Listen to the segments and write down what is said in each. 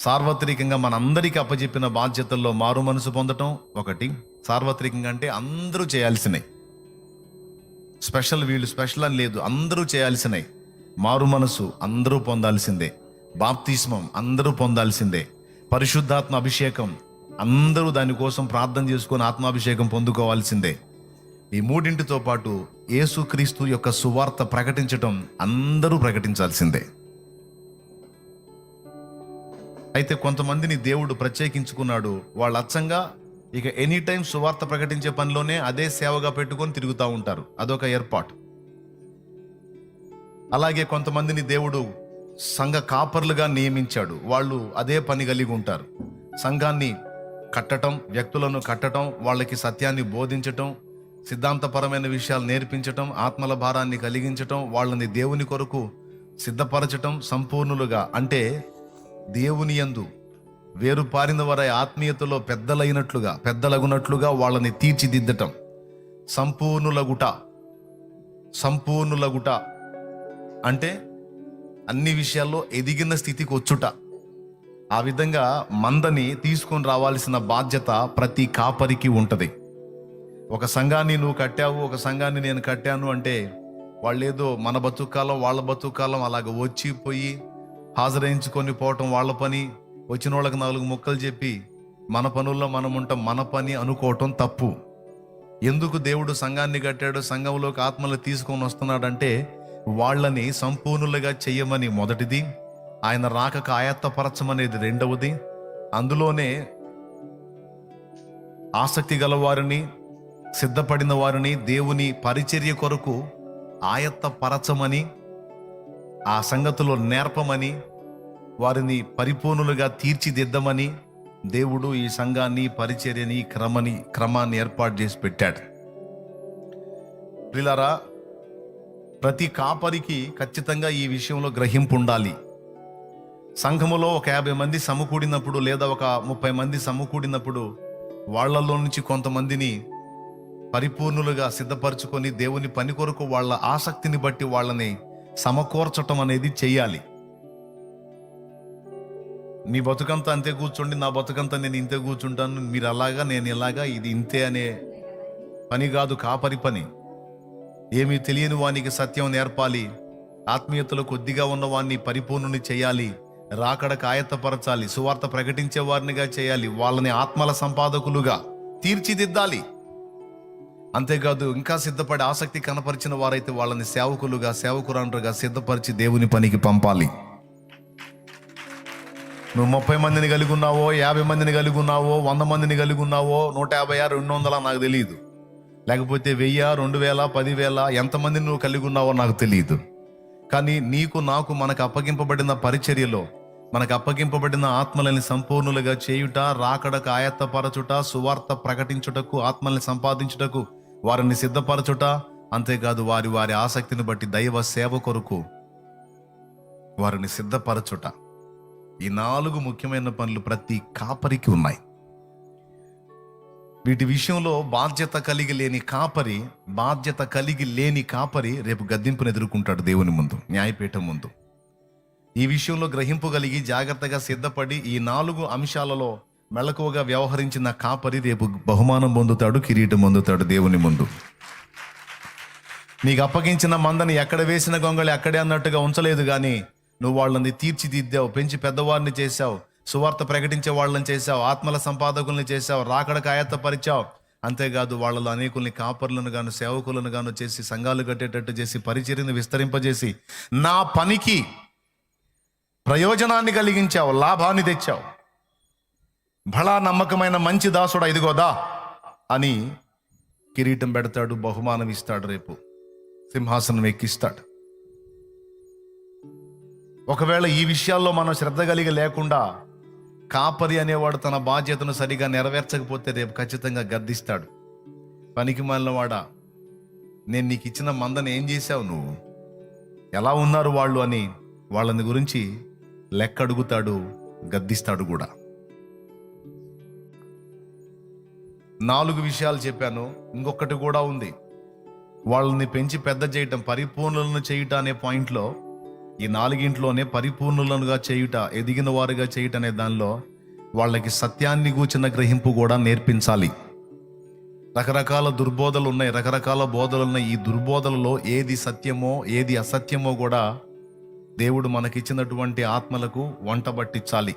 సార్వత్రికంగా మనందరికీ అప్పచెప్పిన బాధ్యతల్లో మారు మనసు పొందటం ఒకటి. సార్వత్రికంగా అంటే అందరూ చేయాల్సినవి. స్పెషల్ వీళ్ళు స్పెషల్ అని లేదు అందరూ చేయాల్సినవి. మారు మనసు అందరూ పొందాల్సిందే. బాప్తిస్మం అందరూ పొందాల్సిందే. పరిశుద్ధాత్మ అభిషేకం అందరూ దానికోసం ప్రార్థన చేసుకొని ఆత్మాభిషేకం పొందుకోవాల్సిందే. ఈ మూడింటితో పాటు యేసుక్రీస్తు యొక్క సువార్త ప్రకటించటం అందరూ ప్రకటించాల్సిందే. అయితే కొంతమందిని దేవుడు ప్రత్యేకించుకున్నాడు. వాళ్ళు అచ్చంగా ఇక ఎనీ టైం సువార్త ప్రకటించే పనిలోనే అదే సేవగా పెట్టుకొని తిరుగుతూ ఉంటారు. అదొక ఏర్పాటు. అలాగే కొంతమందిని దేవుడు సంఘ కాపర్లుగా నియమించాడు. వాళ్ళు అదే పని కలిగి ఉంటారు. సంఘాన్ని కట్టటం వ్యక్తులను కట్టటం వాళ్ళకి సత్యాన్ని బోధించటం సిద్ధాంతపరమైన విషయాలు నేర్పించటం ఆత్మల భారాన్ని కలిగించటం వాళ్ళని దేవుని కొరకు సిద్ధపరచటం సంపూర్ణులుగా. అంటే దేవుని యందు వేరు పారిన వారి ఆత్మీయతలో పెద్దలైనట్లుగా పెద్దలగునట్లుగా వాళ్ళని తీర్చిదిద్దటం. సంపూర్ణులగుట. సంపూర్ణులగుట. అంటే అన్ని విషయాల్లో ఎదిగిన స్థితికి వచ్చుట. ఆ విధంగా మందని తీసుకొని రావాల్సిన బాధ్యత ప్రతి కాపరికి ఉంటుంది. ఒక సంఘాన్ని నువ్వు కట్టావు ఒక సంఘాన్ని నేను కట్టాను అంటే వాళ్ళేదో మన బతుకాలం వాళ్ళ బతుకాలం అలాగ వచ్చిపోయి పోయి పోవటం వాళ్ళ పని. వచ్చిన వాళ్ళకి నాలుగు ముక్కలు చెప్పి మన పనుల్లో మనం ఉంటాం మన పని అనుకోవటం తప్పు. ఎందుకు దేవుడు సంఘాన్ని కట్టాడు సంఘంలోకి ఆత్మలు తీసుకొని వస్తున్నాడంటే వాళ్ళని సంపూర్ణులుగా చెయ్యమని మొదటిది. ఆయన రాకక ఆయత్తపరచమనేది రెండవది. అందులోనే ఆసక్తి గల వారిని సిద్ధపడిన వారిని దేవుని పరిచర్య కొరకు ఆయత్తపరచమని ఆ సంగతిలో నేర్పమని వారిని పరిపూర్ణులుగా తీర్చిదిద్దమని దేవుడు ఈ సంఘాన్ని పరిచర్యని క్రమని క్రమాన్ని ఏర్పాటు చేసి పెట్టాడు. పిల్లరా ప్రతి కాపరికి ఖచ్చితంగా ఈ విషయంలో గ్రహింపు ఉండాలి. సంఘములో ఒక యాభై మంది సమకూడినప్పుడు లేదా ఒక ముప్పై మంది సమకూడినప్పుడు వాళ్ళలో నుంచి కొంతమందిని పరిపూర్ణులుగా సిద్ధపరచుకొని దేవుని పని కొరకు వాళ్ళ ఆసక్తిని బట్టి వాళ్ళని సమకూర్చటం అనేది చెయ్యాలి. నీ బతుకంతా అంతే కూర్చోండి నా బతుకంతా నేను ఇంతే కూర్చుంటాను మీరు అలాగా నేను ఇలాగా ఇది ఇంతే అనే పని కాదు కాపరి పని. ఏమీ తెలియని వానికి సత్యం నేర్పాలి ఆత్మీయతలో కొద్దిగా ఉన్న వాడిని పరిపూర్ణుని చేయాలి రాకడ కాయత్తపరచాలి సువార్త ప్రకటించే వారినిగా చేయాలి వాళ్ళని ఆత్మల సంపాదకులుగా తీర్చిదిద్దాలి. అంతేకాదు ఇంకా సిద్ధపడి ఆసక్తి కనపరిచిన వారైతే వాళ్ళని సేవకులుగా సేవకురాండ్రుగా సిద్ధపరిచి దేవుని పనికి పంపాలి. నువ్వు ముప్పై మందిని కలిగి ఉన్నావో యాభై మందిని కలిగి ఉన్నావో వంద మందిని కలిగి ఉన్నావో నూట యాభై రెండు వందల నాకు తెలియదు. లేకపోతే వెయ్యి రెండు వేల పదివేల ఎంతమందిని నువ్వు కలిగి ఉన్నావో నాకు తెలియదు. కానీ నీకు నాకు మనకు అప్పగింపబడిన పరిచర్యలో మనకు అప్పగింపబడిన ఆత్మలని సంపూర్ణులుగా చేయుట రాకడకు ఆయత్తపరచుట సువార్త ప్రకటించుటకు ఆత్మల్ని సంపాదించుటకు వారిని సిద్ధపరచుట అంతేకాదు వారి వారి ఆసక్తిని బట్టి దైవ సేవ కొరకు వారిని సిద్ధపరచుట. ఈ నాలుగు ముఖ్యమైన పనులు ప్రతి కాపరికి ఉన్నాయి. వీటి విషయంలో బాధ్యత కలిగి లేని కాపరి బాధ్యత కలిగి లేని కాపరి రేపు గద్దింపును ఎదుర్కొంటాడు దేవుని ముందు న్యాయపీఠం ముందు. ఈ విషయంలో గ్రహింపు కలిగి జాగ్రత్తగా సిద్ధపడి ఈ నాలుగు అంశాలలో మెలకువగా వ్యవహరించిన కాపరి రేపు బహుమానం పొందుతాడు కిరీటం పొందుతాడు దేవుని ముందు. నీకు అప్పగించిన మందని ఎక్కడ వేసిన గొంగళి అక్కడే అన్నట్టుగా ఉంచలేదు కానీ నువ్వు వాళ్ళని తీర్చిదిద్దావు పెంచి పెద్దవారిని చేశావు సువార్త ప్రకటించే వాళ్ళని చేశావు ఆత్మల సంపాదకుల్ని చేశావు రాకడకు ఆయత్తపరిచావు. అంతేకాదు వాళ్ళలో అనేకుల్ని కాపర్లను గాను సేవకులను గాను చేసి సంఘాలు కట్టేటట్టు చేసి పరిచర్యను విస్తరింపజేసి నా పనికి ప్రయోజనాన్ని కలిగించావు లాభాన్ని తెచ్చావు. భళా నమ్మకమైన మంచి దాసుడా ఇదిగోదా అని కిరీటం పెడతాడు బహుమానం ఇస్తాడు రేపు. సింహాసనం ఎక్కిస్తాడు. ఒకవేళ ఈ విషయాల్లో మనం శ్రద్ధ కలిగి లేకుండా కాపరి అనేవాడు తన బాధ్యతను సరిగా నెరవేర్చకపోతే రేపు ఖచ్చితంగా గద్దిస్తాడు. పనికి వాడా నేను నీకు ఇచ్చిన మందని ఏం చేశావు నువ్వు? ఎలా ఉన్నారు వాళ్ళు అని వాళ్ళని గురించి లెక్క అడుగుతాడు గద్దిస్తాడు కూడా. నాలుగు విషయాలు చెప్పాను. ఇంకొకటి కూడా ఉంది. వాళ్ళని పెంచి పెద్ద చేయటం పరిపూర్ణలను చేయుట అనే పాయింట్లో ఈ నాలుగింట్లోనే పరిపూర్ణులనుగా చేయుట ఎదిగిన వారుగా చేయుట అనే దానిలో వాళ్ళకి సత్యాన్ని గూర్చిన గ్రహింపు కూడా నేర్పించాలి. రకరకాల దుర్బోధలు ఉన్నాయి. రకరకాల బోధలు ఉన్నాయి. ఈ దుర్బోధలలో ఏది సత్యమో ఏది అసత్యమో కూడా దేవుడు మనకిచ్చినటువంటి ఆత్మలకు వంట పట్టించాలి.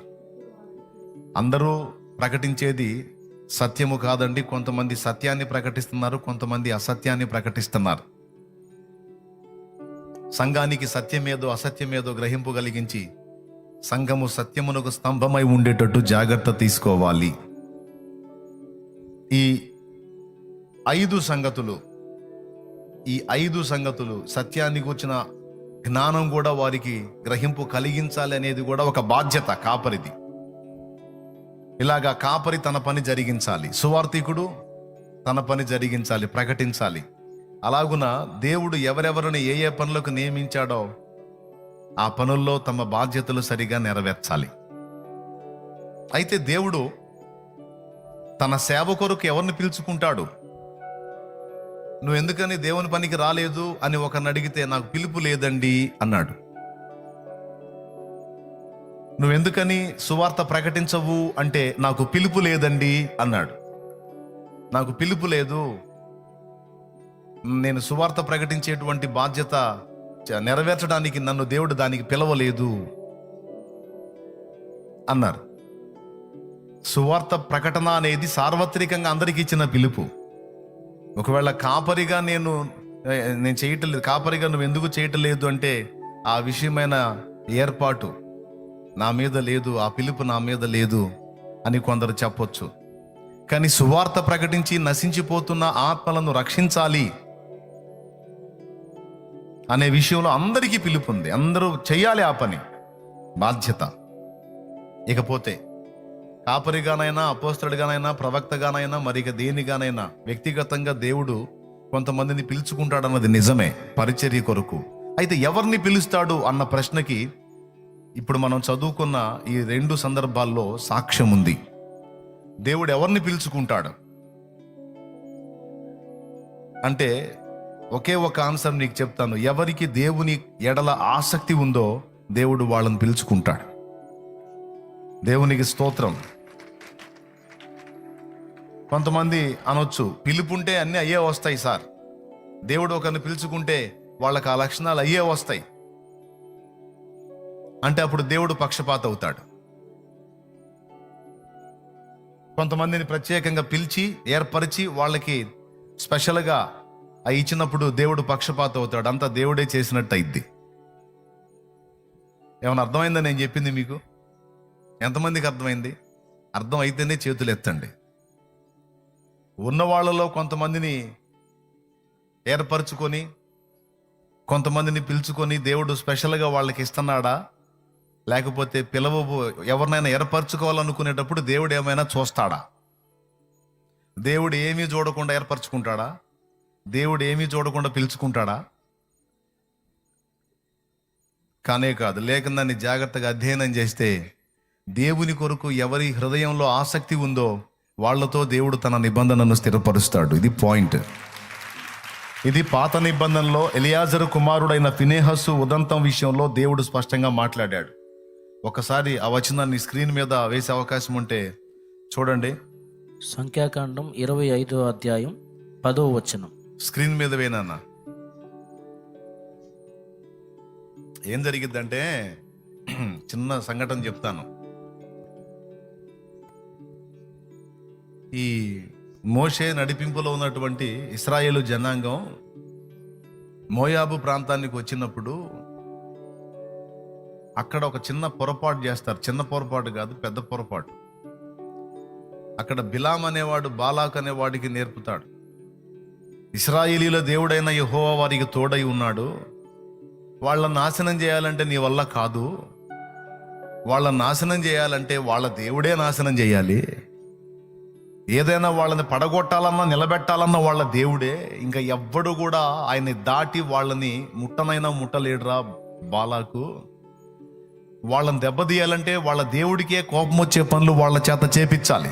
అందరూ ప్రకటించేది సత్యము కాదండి. కొంతమంది సత్యాన్ని ప్రకటిస్తున్నారు కొంతమంది అసత్యాన్ని ప్రకటిస్తున్నారు. సంఘానికి సత్యమేదో అసత్యమేదో గ్రహింపు కలిగించి సంఘము సత్యమునకు స్తంభమై ఉండేటట్టు జాగ్రత్త తీసుకోవాలి. ఈ ఐదు సంగతులు ఈ ఐదు సంగతులు సత్యాన్ని కూర్చిన జ్ఞానం కూడా వారికి గ్రహింపు కలిగించాలి అనేది కూడా ఒక బాధ్యత కాపరిది. ఇలాగా కాపరి తన పని జరిగించాలి సువార్థికుడు తన పని జరిగించాలి ప్రకటించాలి. అలాగున దేవుడు ఎవరెవరిని ఏ ఏ పనులకు నియమించాడో ఆ పనుల్లో తమ బాధ్యతలు సరిగా నెరవేర్చాలి. అయితే దేవుడు తన సేవ కొరకు ఎవరిని పిలుచుకుంటాడు? నువ్వు ఎందుకని దేవుని పనికి రాలేదు అని ఒకరిని అడిగితే నాకు పిలుపు లేదండి అన్నాడు. నువ్వెందుకని సువార్త ప్రకటించవు అంటే నాకు పిలుపు లేదండి అన్నాడు. నాకు పిలుపు లేదు. నేను సువార్త ప్రకటించేటువంటి బాధ్యత నెరవేర్చడానికి నన్ను దేవుడు దానికి పిలవలేదు అన్నారు. సువార్త ప్రకటన అనేది సార్వత్రికంగా అందరికీ ఇచ్చిన పిలుపు. ఒకవేళ కాపరిగా నేను నేను చేయటం లేదు కాపరిగా నువ్వు ఎందుకు చేయటం లేదు అంటే ఆ విషయమైన ఏర్పాటు నా మీద లేదు ఆ పిలుపు నా మీద లేదు అని కొందరు చెప్పొచ్చు. కానీ సువార్త ప్రకటించి నశించిపోతున్న ఆత్మలను రక్షించాలి అనే విషయంలో అందరికీ పిలుపు ఉంది. అందరూ చేయాలి ఆ పని. బాధ్యత. ఇకపోతే కాపరిగానైనా అపోస్తడిగానైనా ప్రవక్తగానైనా మరి దేనిగానైనా వ్యక్తిగతంగా దేవుడు కొంతమందిని పిలుచుకుంటాడన్నది నిజమే పరిచర్య కొరకు. అయితే ఎవరిని పిలుస్తాడు అన్న ప్రశ్నకి ఇప్పుడు మనం చదువుకున్న ఈ రెండు సందర్భాల్లో సాక్ష్యం ఉంది. దేవుడు ఎవరిని పిలుచుకుంటాడు? అంటే ఒకే ఒక ఆన్సర్ నీకు చెప్తాను. ఎవరికి దేవుని ఎడల ఆసక్తి ఉందో దేవుడు వాళ్ళని పిలుచుకుంటాడు. దేవునికి స్తోత్రం. కొంతమంది అనొచ్చు పిలుపుంటే అన్నీ అయ్యే వస్తాయి సార్. దేవుడు ఒకరిని పిలుచుకుంటే వాళ్ళకి ఆ లక్షణాలు అయ్యే వస్తాయి. అంటే అప్పుడు దేవుడు పక్షపాత అవుతాడు కొంతమందిని ప్రత్యేకంగా పిలిచి ఏర్పరిచి వాళ్ళకి స్పెషల్గా అవి ఇచ్చినప్పుడు దేవుడు పక్షపాత అవుతాడు అంతా దేవుడే చేసినట్టు అయింది ఏమైనా అర్థమైందా నేను చెప్పింది మీకు? ఎంతమందికి అర్థమైంది? అర్థం అయితేనే చేతులు ఎత్తండి. ఉన్న వాళ్ళలో కొంతమందిని ఏర్పరచుకొని కొంతమందిని పిలుచుకొని దేవుడు స్పెషల్గా వాళ్ళకి ఇస్తున్నాడా? లేకపోతే పిలవ ఎవరినైనా ఏర్పరచుకోవాలనుకునేటప్పుడు దేవుడు ఏమైనా చూస్తాడా? దేవుడు ఏమీ చూడకుండా ఏర్పరచుకుంటాడా? దేవుడు ఏమీ చూడకుండా పిలుచుకుంటాడా? కానే కాదు లేకుందాన్ని జాగ్రత్తగా అధ్యయనం చేస్తే దేవుని కొరకు ఎవరి హృదయంలో ఆసక్తి ఉందో వాళ్ళతో దేవుడు తన నిబంధనను స్థిరపరుస్తాడు. ఇది పాయింట్. ఇది పాత నిబంధనలో ఎలియాజరు కుమారుడైన ఫినేహస్సు ఉదంతం విషయంలో దేవుడు స్పష్టంగా మాట్లాడాడు. ఒకసారి ఆ వచనాన్ని స్క్రీన్ మీద వేసే అవకాశం ఉంటే చూడండి. సంఖ్యాకాండం ఇరవై ఐదో అధ్యాయం పదో వచనం. స్క్రీన్ మీద వేనన్నా ఏం జరిగిద్దంటే చిన్న సంఘటన చెప్తాను. ఈ మోషే నడిపింపులో ఉన్నటువంటి ఇస్రాయేలు జనాంగం మోయాబు ప్రాంతానికి వచ్చినప్పుడు అక్కడ ఒక చిన్న పొరపాటు చేస్తారు. చిన్న పొరపాటు కాదు పెద్ద పొరపాటు. అక్కడ బిలాం అనేవాడు బాలాక్ అనేవాడికి నేర్పుతాడు. ఇస్రాయేలీల దేవుడైన యహోవా వారికి తోడై ఉన్నాడు. వాళ్ళని నాశనం చేయాలంటే నీ వల్ల కాదు. వాళ్ళ నాశనం చేయాలంటే వాళ్ళ దేవుడే నాశనం చేయాలి. ఏదైనా వాళ్ళని పడగొట్టాలన్నా నిలబెట్టాలన్నా వాళ్ళ దేవుడే. ఇంకా ఎవ్వడు కూడా ఆయన్ని దాటి వాళ్ళని ముట్టనైనా ముట్టలేడురా బాలాకు. వాళ్ళని దెబ్బతీయాలంటే వాళ్ళ దేవుడికే కోపం వచ్చే పనులు వాళ్ళ చేత చేపించాలి.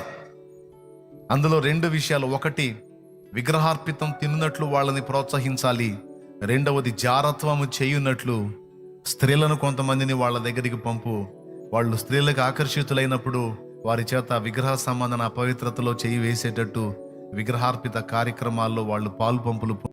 అందులో రెండు విషయాలు. ఒకటి విగ్రహార్పితం తిన్నట్లు వాళ్ళని ప్రోత్సహించాలి. రెండవది జారత్వము చేయున్నట్లు స్త్రీలను కొంతమందిని వాళ్ళ దగ్గరికి పంపు. వాళ్ళు స్త్రీలకు ఆకర్షితులైనప్పుడు వారి చేత విగ్రహ సంబంధన అపవిత్రతలో చేయి వేసేటట్టు విగ్రహార్పిత కార్యక్రమాల్లో వాళ్ళు పాలు పంపులు